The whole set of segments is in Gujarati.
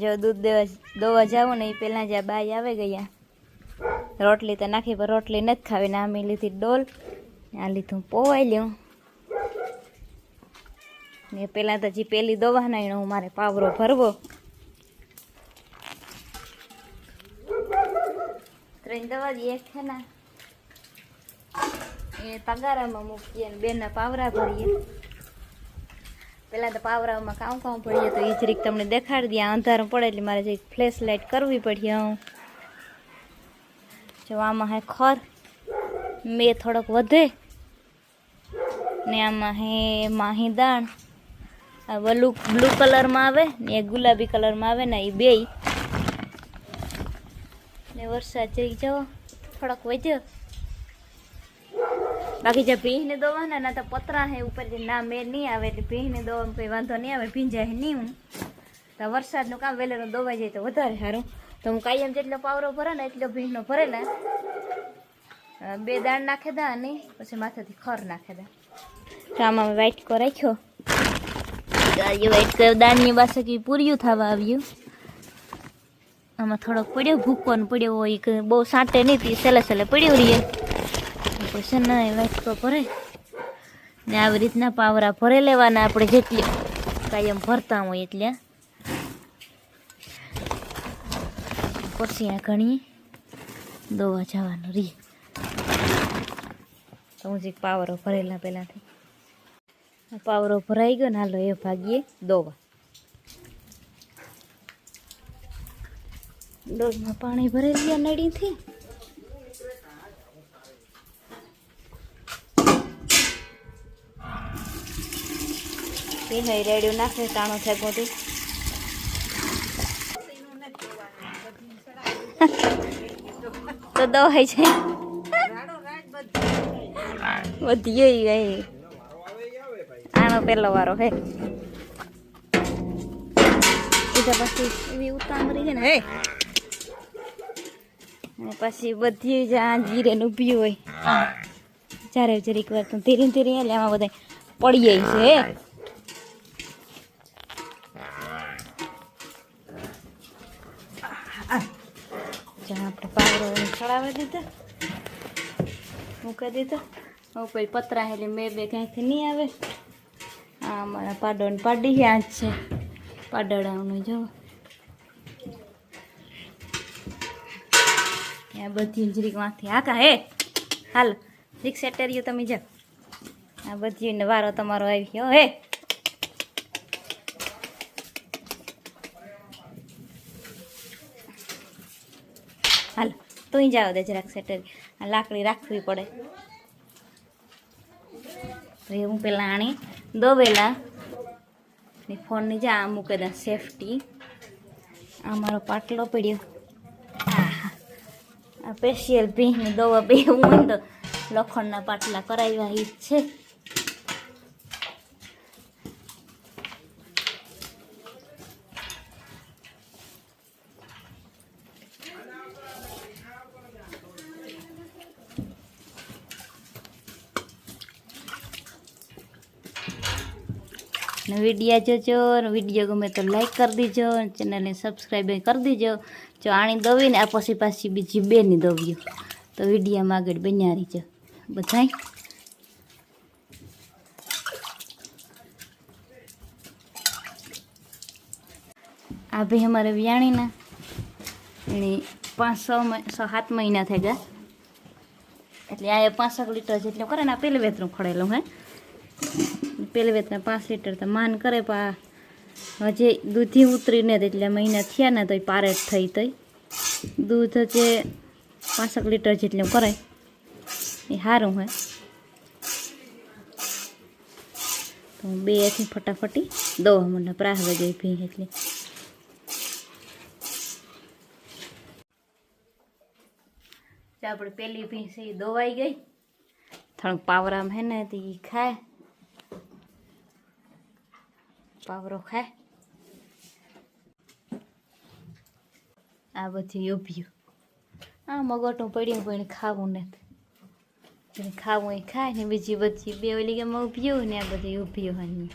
જો દૂધ દેવા દોવા જાવું ને એ પહેલાં જ્યાં બાઈ આવે ગયા, રોટલી તો નાખી, પણ રોટલી નથી ખાવી ને આમી લીધી ડોલ, આ લીધું પોવાઈ લઉં ને પહેલાં તો જે પેલી દવા ના એનો હું મારે પાવરો ભરવો. ત્રણ દવા જ એક છે ને. એ તગારામાં મૂકીએ ને બેના પાવરા ભરીએ. પહેલાં તો પાવરામાં કામ કામ પડીએ તો એ જ રીત તમને દેખાડી દઈએ અંધારું પડે એટલે મારે જરીક ફ્લેશ લાઇટ કરવી પડી હું. જો આમાં હે ખર. મેં થોડોક વધે. ને આમાં હે માહી દાણ. આ બ્લુ બ્લુ કલરમાં આવે ને એ ગુલાબી કલરમાં આવે ને એ બેય ને વરસાદ જઈ જાઓ થોડોક વધ્યો. બાકી જે ભીંને દોવાના ના તો પતરા હે ઉપર જે ના મેળ નહીં આવે એટલે ભીંને દોવામાં કોઈ વાંધો નહીં આવે, ભીંજાય નહીં હું. તો વરસાદનું કામ વહેલેનું દોવાઈ જાય તો વધારે સારું. તો હું કાયમ જેટલો પાવરો ભરે ને એટલો ભીંનો ભરેલા બે દાણ નાખે દા અને પછી માથેથી ખર નાખે દા. તો આમાં મેં વાઇટ કો રાખ્યો. એ વાઇટ કો દાણની બાસકી પૂર્યું થવા આવ્યું. આમાં થોડોક પડ્યો, ભૂકો પડ્યો હોય બહુ સાંટે નહીં, તી સેલે સેલે પડ્યું રહીએ. પછી ના વાટકો ભરે. ને આવી રીતના પાવરા ભરે લેવાના આપણે જેટલી કાયમ ભરતા હોય એટલે. પછી આ ઘણી દોવા જવાનું રી. તો હું જે પાવરો ભરેલા પહેલાંથી. પાવરો ભરાઈ ગયો ને હાલો એ ભાગીએ દોવા. ડોલમાં પાણી ભરેલી નળીથી. હઈ રેડિયો નાખે, ટાણું છે બધું. તો દવાઈ છે. વધી ગઈ. આનો પેલો વારો હે. બીજા પછી એવી ઉતામરી છે ને, હે. પછી બધી જ આ જીરે ને ઊભી હોય. ચારે જરીક વાર ધીરે ધીરે એટલે આમાં બધા પડી જાય છે જ્યાં આપણે પાવડો ચડાવી દીધો. મૂકી દીધો. હવે કોઈ પતરા એટલે મેં બે ક્યાંયથી નહીં આવે. આ અમારા પાડોને પાડી ગયા જ છે પાડડાનું જો. ત્યાં બધી જરીકમાંથી હાકા હે. હાલ, રિક્ષા ટેરીઓ તમે જાઓ. આ બધી વારો તમારો આવી ગયો હે હાલ તું જાવ દે જરાક સેટર આ લાકડી રાખવી પડે તો એ હું પેલા આણી દોવેલા ને ફોનની જા આ મૂકે દે સેફટી આ મારો પાટલો પડ્યો આહા. આ સ્પેશિયલ ભીંની દવા બે હું હોય ને તો લોખંડના પાટલા કરાવ્યા ઈ જ છે વિડીયા જોજો વીડિયો ગમે તો લાઈક કરી દીજો ચેનલને સબસ્ક્રાઈબ કરી દીજો. જો આણી દવીને આ પછી પાછી બીજી બેની દવ્યું તો વિડીયામાં આગળ બન્યા રહીજો. બધાય. આ ભાઈ અમારે વ્યાણીના. એને પાંચ સો સાત મહિના થઈ ગયા. એટલે આ પાંચક લીટર જેટલું કરે ને આ પેલું વેતરું ખડેલું હે. પેલી વેતના પાંચ લીટર તો માન કરે પા હજી દૂધી ઉતરીને એટલે મહિના થયા ને તો પારેટ થઈ તોય. દૂધ જે પાંસઠ લીટર જેટલું કરે એ સારું હોય તો હું બેથી ફટાફટી દો મને પ્રાહ વગે ભી એટલે. આપણે ભીંસ એ દોવાઈ ગઈ. થોડુંક પાવરામાં હે ને તે ઈ ખાય. પાવરો ખાય આ બધી ઉભ્યું. આ મગટું પડ્યું પણ ખાવું નથી. ખાવું એ ખાય ને બીજી બધી બે ઓલી ગેમાં ઉભ્યું ને આ બધી ઉભ્યું ને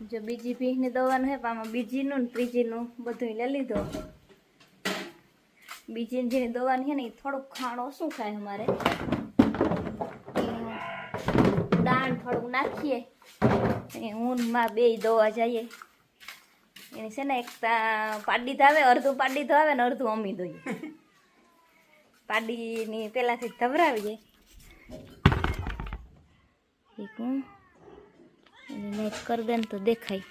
જો બીજી ભીંગની દવાનું હોય પણ આમાં બીજીનું ને ત્રીજીનું બધું લઈ લીધો. બીજી જેની દવાની છે ને થોડુંક ખાણો શું ખાય અમારે? દાણ થોડુંક નાખીએ. એ ઊનમાં બે દવા જઈએ. એની છે ને એક પાડી આવે અડધું પાડી તો આવે ને અડધું અમી દઈએ. પાડીની પહેલાંથી ધવરાવીએ મેચ કરી દે ને તો દેખાય.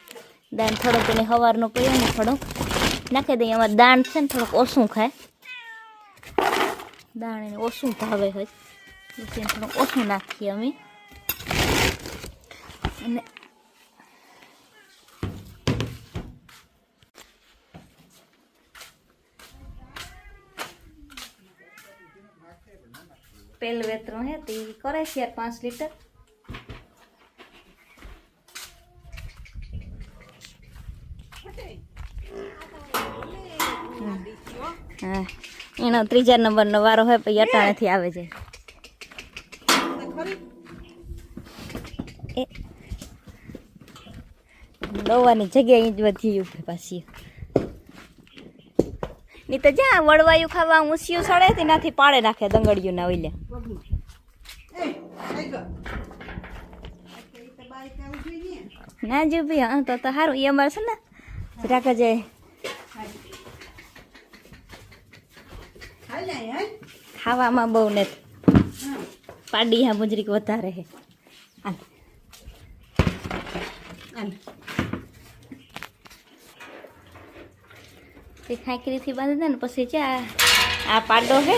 દાણ થોડોક એને સવારનો કહ્યો ને થોડોક. નાખી દઈએ. અમારે દાણ છે ને થોડુંક ઓછું ખાય. દાણ ઓછું ભાવે હોય. પછી એને ઓછું નાખીએ અમે. અને પેલું વેતરું હે તે કરે છે પાંચ લીટર. હા. એનો ત્રીજા નંબરનો વારો હોય પછી અટાણેથી આવે છે. દોવાની જગ્યા એ જ વધી ઉભે પાછી. ની તો જ્યાં વળવાયું ખાવા ઊંસિયું સડે તેનાથી પાડે નાખે દંગડિયું ના ઓઈલે. ના. જો ભાઈ હા તો સારું એ અમારે છે ને રાખે જ ખાવામાં બહુ ને પાડી હા મુજરીક વધારે હે. તે ખાંકરીથી બાંધી દે ને પછી છે આ પાડો હે.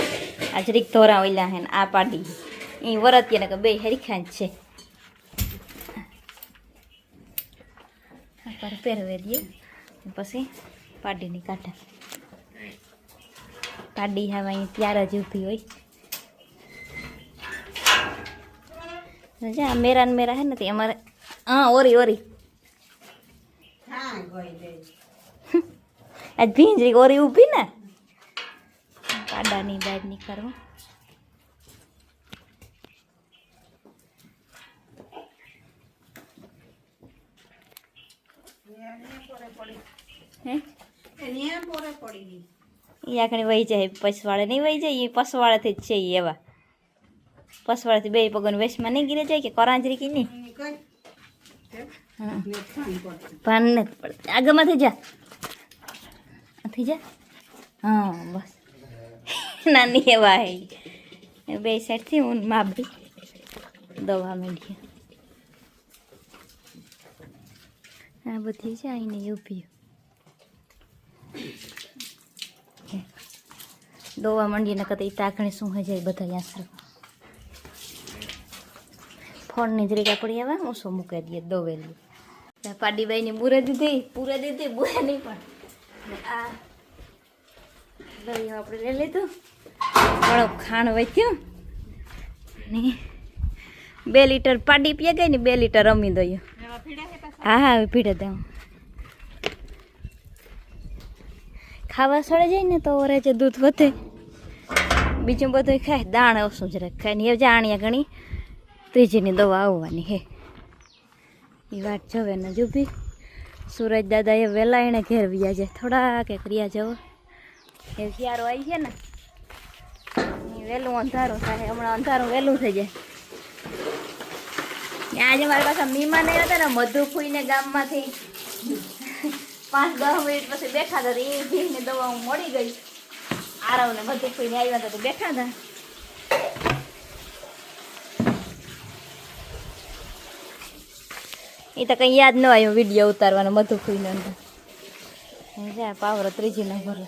આ જરીક ધોરા ઓઈલા હે ને આ પાડી એ વરતીએ ને કે બે હરીખા જ છે. પર પહેરવે દઈએ પછી પાડીની કાંઠા પાડી હવે અહીં ત્યાર જ ઊભી હોય. જા મેરા ને મેરા હે ને તે અમારે હા ઓરી ઓરી. આજ ભીંજરી ઓરી ઊભી ને? કાડાની બહાર નીકળવું. હે? એ આગળ વહી જાય પસવાળે નહીં વહી જાય એ પસવાળેથી જ છે એવા. પસવાળેથી બે પગન વેશમાં નહીં ગીરે જાય કે કરાંજરી કે નહીં? ભાન નથી પડતી. આગળમાંથી જા. થઈ જા. હા બસ. નાની એવા હે બે સાઈડથી હું મા ભાઈ દવા માંડીએ. આ બધી છે આઈને ઊભી દોવા માંડીએ ને કદી તાકણી શું હોય જાય બધા યાસર ફોનની જરીક પડી આવે ઓછો મૂકી દઈએ દોવેલી. પાડીબાઈની બુરે દીધી પૂરે દીધી બુરે નહીં પણ. આ દહીં આપણે લઈ લીધું. થોડો ખાણ વધ્યું ને બે લીટર પાડી પીએ ગઈ ને બે લીટર રમી દઈએ. હા હા ભીડે દઉં ખાવા સડે જાય ને તો રહે છે દૂધ વધે. બીજું બધું ખાય. દાણ ઓછું જ ખાય ને એ જાણ્યા ઘણી ત્રીજીની દવા આવવાની હે. એ વાત જોવે ને જુભી સુરજ દાદા એ વહેલા એને ઘેર વ્યા છે થોડા કે ક્રિયા જવો. એ શિયાળો આવી છે ને. વહેલું અંધારું થાય. હમણાં અંધારું વહેલું થઈ જાય. આજે મારી પાસે મીમા નહીં હતા ને મધુ ફૂઈને ગામમાંથી. પાંચ દસ મિનિટ પછી બેઠા હતા, એ દવા હું મળી ગઈ. આરવ ને મધુ ફૂઈને આવ્યા હતા તો બેઠા હતા એ તો કંઈ યાદ ન આવ્યું, વીડિયો ઉતારવાનો મધુ ખુઈને અંદર. પાવરો ત્રીજી નંબર.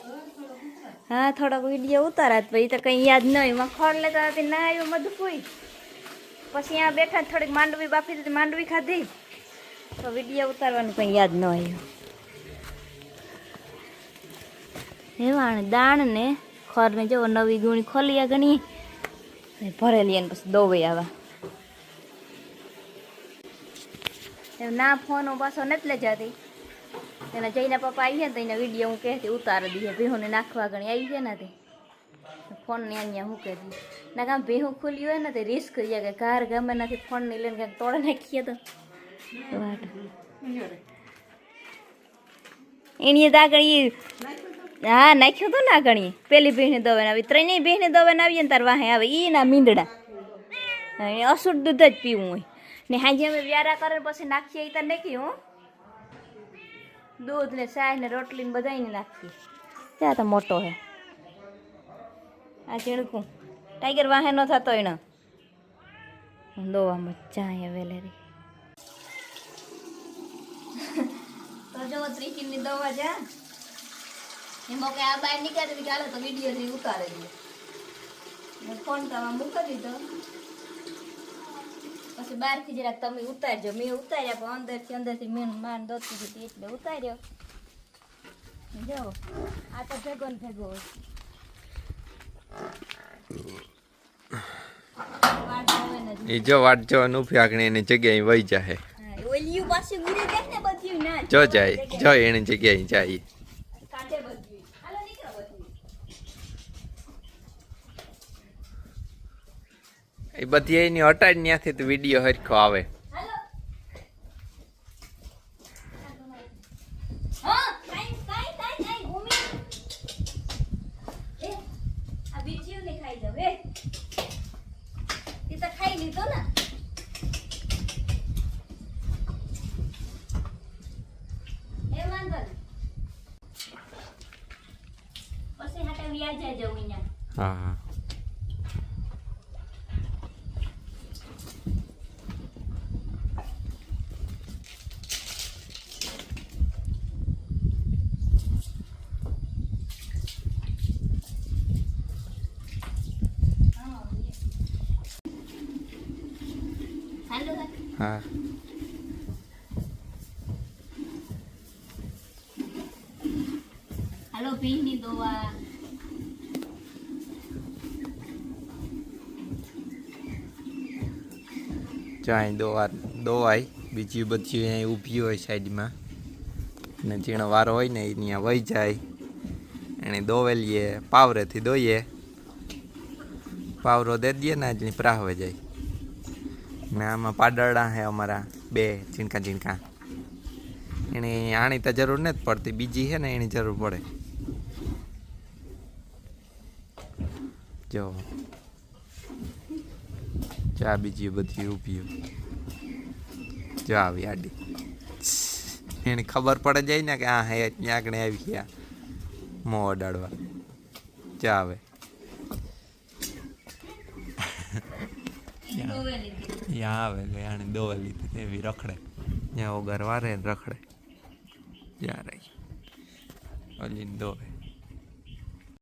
હા, થોડોક વીડિયો ઉતારા પછી તો કંઈ યાદ ન આવ્યું. એમાં ખોળ લેતા હતી ના આવ્યું મધુ ફૂઈ પછી અહીંયા બેઠા થોડીક માંડવી બાફી દીધી, માંડવી ખાધી. તો વીડિયો ઉતારવાનું કંઈ યાદ ન આવ્યું. એવાણ દાણ ને ખરને જો નવી ગુણી ખોલી આ ઘણી ભરેલી અને પછી દોવાઈ આવા. ના ફોન પાછો નથી લઈ જતી એના જઈને પપ્પા આવી ને તો એના વીડિયો હું કહેતી ઉતારી દઈએ. ભીહોને નાખવા ગણી. આવી છે ને તે. ફોન ને અહીંયા હું દી ના કામ ભેહું ખુલ્યું હોય ને તે રિસ્ક છે કે કાર ગમે નથી ફોનની લઈને ક્યાંક તોડે નાખીએ તો. વાટ. એની આગળ ઈ હા, નાખ્યું હતું ને ઘણી પેલી ભેંસની દવા આવી ત્રણેય ભેંસની દવા આવીએ ને તાર વાહે આવે. એના મીંદડા અશુદ્ધ દૂધ જ પીવું હોય. ને હાજે અમે વ્યારા કરે પછી નાખીએ તાર નાખી, હું. દૂધ ને સાય ને રોટલી ને બધાય નાખીએ. ત્યાં તો મોટો હે. આ ચીણકું ટાઈગર વાહે નો થતો એનો. દોવા મજા અહીંયા વેલેરી તો જો ત્રિકીની દવા જા એમાં કે આ બહાર નીકળે તો ચાલો તો વીડિયો થી ઉતારી દે ફોન કરવા મૂકી દીધો. પછી બહારથી જરાક તમે ઉતારજો. મેં ઉતાર્યા પણ અંદરથી અંદરથી મેં માન દોતી દીધી એટલે ઉતાર્યો. જો આ તો ભેગો ને ભેગો ને એ જો વાટ જોવાનું ફ્યાકણી એની જગ્યાએ વહી જાય ને ના જો જાય જો એની જગ્યાએ જાય કાઢે બધ્યું હાલો નીકળો બધ્યું એ બધી એની હટાડ ત્યાંથી તો વીડિયો હરખો આવે. હા હા કાઈ કાઈ કાઈ ઘૂમી એ આ બીજીયું ને ખાઈ જાવ એ એ તો ખાઈ લીધો ને એ વાંધો નહીં. પછી હાટે વ્યાજા જવું અહીંયા હા હા. હાલો દોવા. જાય દોવા દોવાય. બીજી બધી અહીં ઊભી હોય સાઈડમાં. ને જેનો વારો હોય ને એ ત્યાં વહી જાય. એને દોવેલીએ પાવરેથી દોઈએ. પાવરો દે દઈએ ને આજની પ્રાહવે જાય ને આમાં પાડરડા હે અમારા બે, ઝીણકા ઝીણકા. એની, આની તો જરૂર નથી પડતી, બીજી છે ને એની જરૂર પડે. જો. ચા બીજી બધી ઊભી જો આવી આડી. એને ખબર પડે જાય ને કે આ હે ત્યાં આવી ગયા. મોં અડાડવા. ચા આવે. ત્યાં આવે એટલે આને દોવા લીધી એવી રખડે. ત્યાં વગર વારે રખડે. જ્યાં રહી. ઓલી દોવે.